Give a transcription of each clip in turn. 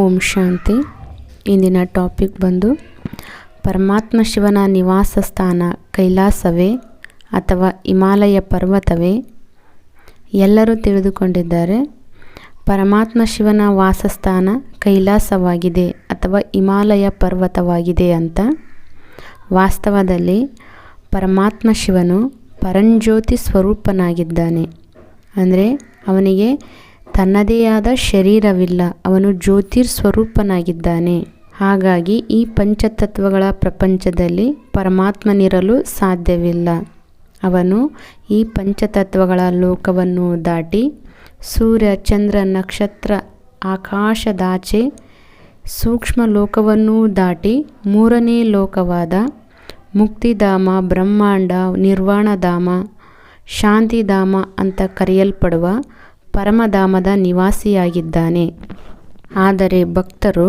ಓಂ ಶಾಂತಿ. ಇಂದಿನ ಟಾಪಿಕ್ ಬಂದು, ಪರಮಾತ್ಮ ಶಿವನ ನಿವಾಸ ಸ್ಥಾನ ಕೈಲಾಸವೇ ಅಥವಾ ಹಿಮಾಲಯ ಪರ್ವತವೇ? ಎಲ್ಲರೂ ತಿಳಿದುಕೊಂಡಿದ್ದಾರೆ, ಪರಮಾತ್ಮ ಶಿವನ ವಾಸಸ್ಥಾನ ಕೈಲಾಸವಾಗಿದೆ ಅಥವಾ ಹಿಮಾಲಯ ಪರ್ವತವಾಗಿದೆ ಅಂತ. ವಾಸ್ತವದಲ್ಲಿ ಪರಮಾತ್ಮ ಶಿವನು ಪರಂಜ್ಯೋತಿ ಸ್ವರೂಪನಾಗಿದ್ದಾನೆ. ಅಂದರೆ ಅವನಿಗೆ ತನ್ನದೇ ಆದ ಶರೀರವಿಲ್ಲ, ಅವನು ಜ್ಯೋತಿರ್ ಸ್ವರೂಪನಾಗಿದ್ದಾನೆ ಹಾಗಾಗಿ ಈ ಪಂಚತತ್ವಗಳ ಪ್ರಪಂಚದಲ್ಲಿ ಪರಮಾತ್ಮನಿರಲು ಸಾಧ್ಯವಿಲ್ಲ. ಅವನು ಈ ಪಂಚತತ್ವಗಳ ಲೋಕವನ್ನು ದಾಟಿ ಸೂರ್ಯ, ಚಂದ್ರ, ನಕ್ಷತ್ರ, ಆಕಾಶದಾಚೆ ಸೂಕ್ಷ್ಮ ಲೋಕವನ್ನೂ ದಾಟಿ ಮೂರನೇ ಲೋಕವಾದ ಮುಕ್ತಿಧಾಮ, ಬ್ರಹ್ಮಾಂಡ, ನಿರ್ವಾಣಧಾಮ, ಶಾಂತಿಧಾಮ ಅಂತ ಕರೆಯಲ್ಪಡುವ ಪರಮಧಾಮದ ನಿವಾಸಿಯಾಗಿದ್ದಾನೆ. ಆದರೆ ಭಕ್ತರು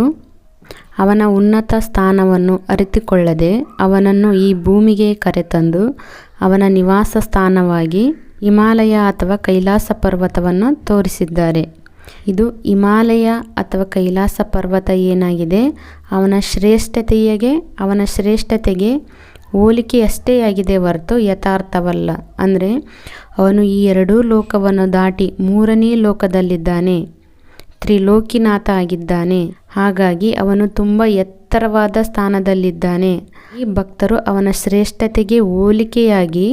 ಅವನ ಉನ್ನತ ಸ್ಥಾನವನ್ನು ಅರಿತುಕೊಳ್ಳದೆ ಅವನನ್ನು ಈ ಭೂಮಿಗೆ ಕರೆತಂದು ಅವನ ನಿವಾಸ ಸ್ಥಾನವಾಗಿ ಹಿಮಾಲಯ ಅಥವಾ ಕೈಲಾಸ ಪರ್ವತವನ್ನು ತೋರಿಸಿದ್ದಾರೆ. ಇದು ಹಿಮಾಲಯ ಅಥವಾ ಕೈಲಾಸ ಪರ್ವತ ಏನಾಗಿದೆ? ಅವನ ಶ್ರೇಷ್ಠತೆಯಗೆ, ಅವನ ಶ್ರೇಷ್ಠತೆಗೆ ಹೋಲಿಕೆಯಷ್ಟೇ ಆಗಿದೆ ಹೊರತು ಯಥಾರ್ಥವಲ್ಲ. ಅಂದರೆ, ಅವನು ಈ ಎರಡೂ ಲೋಕವನ್ನು ದಾಟಿ ಮೂರನೇ ಲೋಕದಲ್ಲಿದ್ದಾನೆ, ತ್ರಿಲೋಕಿನಾಥ ಆಗಿದ್ದಾನೆ. ಹಾಗಾಗಿ ಅವನು ತುಂಬ ಎತ್ತರವಾದ ಸ್ಥಾನದಲ್ಲಿದ್ದಾನೆ. ಈ ಭಕ್ತರು ಅವನ ಶ್ರೇಷ್ಠತೆಗೆ ಹೋಲಿಕೆಯಾಗಿ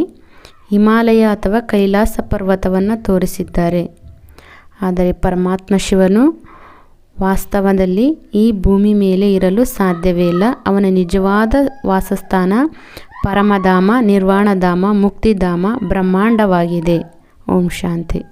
ಹಿಮಾಲಯ ಅಥವಾ ಕೈಲಾಸ ಪರ್ವತವನ್ನು ತೋರಿಸಿದ್ದಾರೆ. ಆದರೆ ಪರಮಾತ್ಮ ಶಿವನು ವಾಸ್ತವದಲ್ಲಿ ಈ ಭೂಮಿ ಮೇಲೆ ಇರಲು ಸಾಧ್ಯವೇ ಇಲ್ಲ. ಅವನ ನಿಜವಾದ ವಾಸಸ್ಥಾನ ಪರಮಧಾಮ, ನಿರ್ವಾಣಧಾಮ, ಮುಕ್ತಿಧಾಮ ಬ್ರಹ್ಮಾಂಡವಾಗಿದೆ. ಓಂ ಶಾಂತಿ.